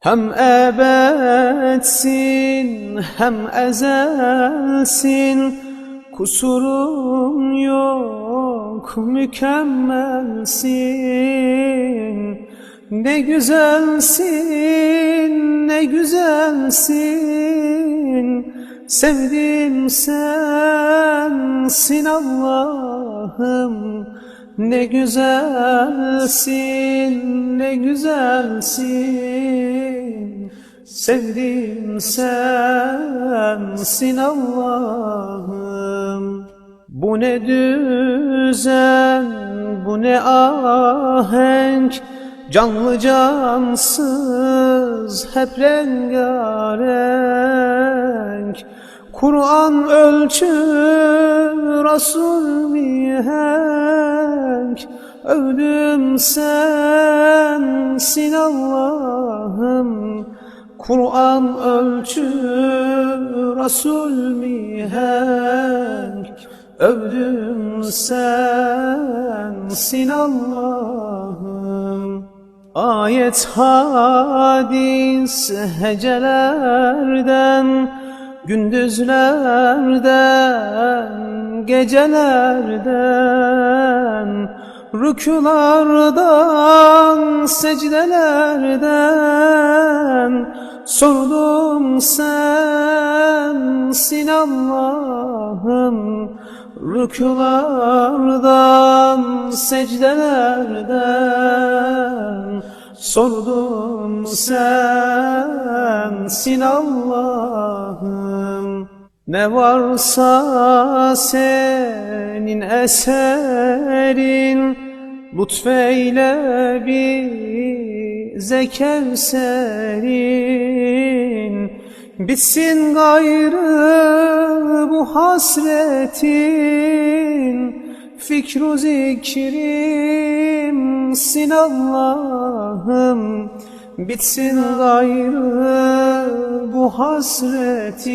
Hem ebedsin hem ezelsin. Kusurun yok mükemmelsin. Ne güzelsin ne güzelsin. Sevdim sensin Allah'ım. Ne güzelsin, ne güzelsin. Sevdim sensin Allah'ım. Bu ne düzen, bu ne ahenk. Canlı cansız hep rengarenk Kur'an ölçü, Resul mihenk Övdüm sensin Allah'ım. Kur'an ölçü, Resul mihenk Övdüm sensin Allah'ım. Ayet hadis hecelerden Gündüzlerden, gecelerden Rükulardan, secdelerden Sordum sensin Allah'ım Rükulardan, secdelerden Sordum sensin Allah'ım. Ne varsa senin eserin Lütfeyle bize kevserin. Bitsin gayrı bu hasretin Fikru zikrimsin Allah'ım Bitsin gayrı bu hasretin.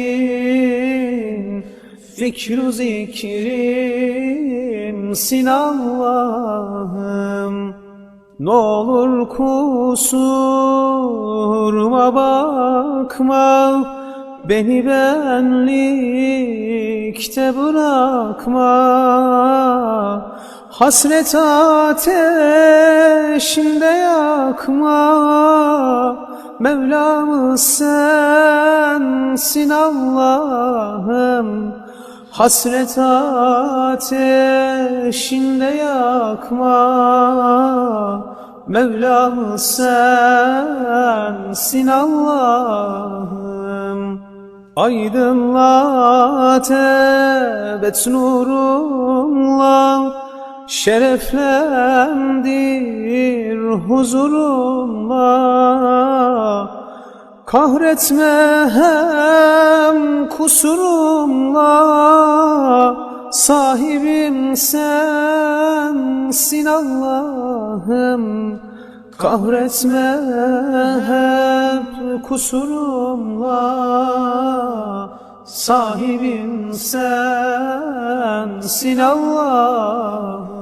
Fikru zikrimsin Allah'ım. Ne olur kusuruma bakma. Beni benlikte bırakma Hasret ateşinde yakma. Mevlamız sensin Allah'ım. Hasret ateşinde yakma. Mevlamız sensin Allah'ım. Aydınlat ebed nurunla Şereflendir huzurunla Kahretme hem kusurumla. Sahibim sensin Allah'ım. Kahretme hep kusurumla. Sahibim sensin Allah'ım